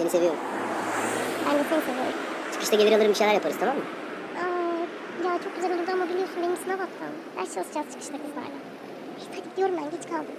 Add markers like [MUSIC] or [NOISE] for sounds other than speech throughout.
Seni seviyorum. Ben de seni seviyorum. Çıkışta gelir alırım bir şeyler yaparız tamam mı? Aa, ya çok güzel olurdu ama biliyorsun benim sınav haftam. Ders çalışacağız çıkışta kızlarla. Hadi gidiyorum ben geç kaldım.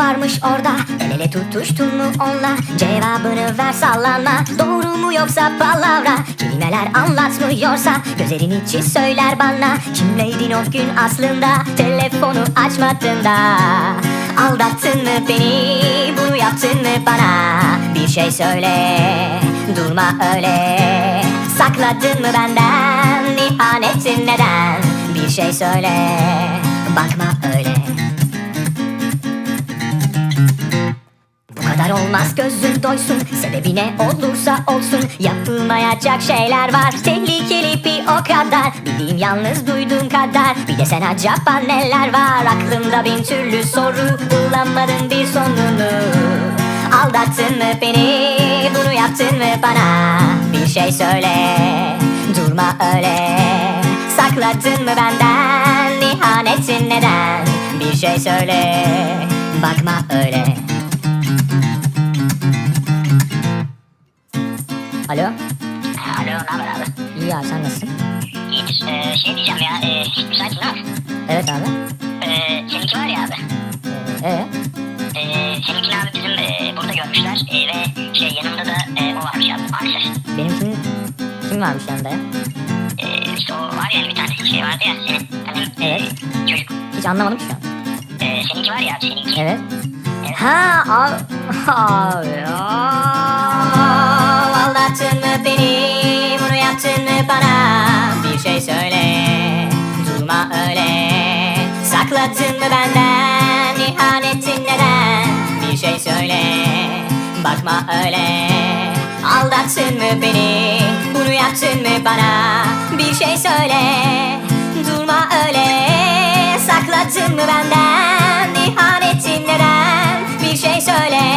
Varmış orada. El ele tutuştun mu onunla? Cevabını ver sallanma Doğru mu yoksa palavra? Kelimeler anlatmıyorsa Gözlerin içi söyler bana. Kimleydin o gün aslında? Telefonu açmadın da. Aldattın mı beni? Bunu yaptın mı bana? Bir şey söyle. Durma öyle. Sakladın mı benden? İhanetin neden? Bir şey söyle. Bakma öyle Kadar olmaz gözün doysun. Sebebi ne olursa olsun Yapılmayacak şeyler var. Tehlikeli bir o kadar. Bildiğim yalnız duyduğum kadar. Bir de sen acaba neler var? Aklımda bin türlü soru Bulamadım bir sonunu. Aldattın mı beni? Bunu yaptın mı bana? Bir şey söyle Durma öyle. Sakladın mı benden? İhanetin neden? Bir şey söyle Bakma öyle Alo? Alo, ne haber abi? İyi ya sen nasılsın? İyidir. Ee, şey diyeceğim ya, e, müsaitin abi. Evet abi. Ee, seninki var ya abi. Ee? Ee, seninkini abi bizim e, burada görmüşler e, ve şey yanımda da e, o varmış abi maalesef. Benimkinin kim varmış yanında ya? Ee, işte o var ya bir tane şey vardı ya senin. Hani, Evet. E, çocuk. Hiç anlamadım ki şu an. Ee, seninki var ya abi seninki. Evet. Evet. Ha [LAUGHS] abi. Abi. aa, yaptın mı beni Bunu yaptın mı bana? Bir şey söyle Durma öyle. Sakladın mı benden İhanetin neden? Bir şey söyle Bakma öyle. Aldattın mı beni Bunu yaptın mı bana? Bir şey söyle Durma öyle. Sakladın mı benden İhanetin neden? Bir şey söyle.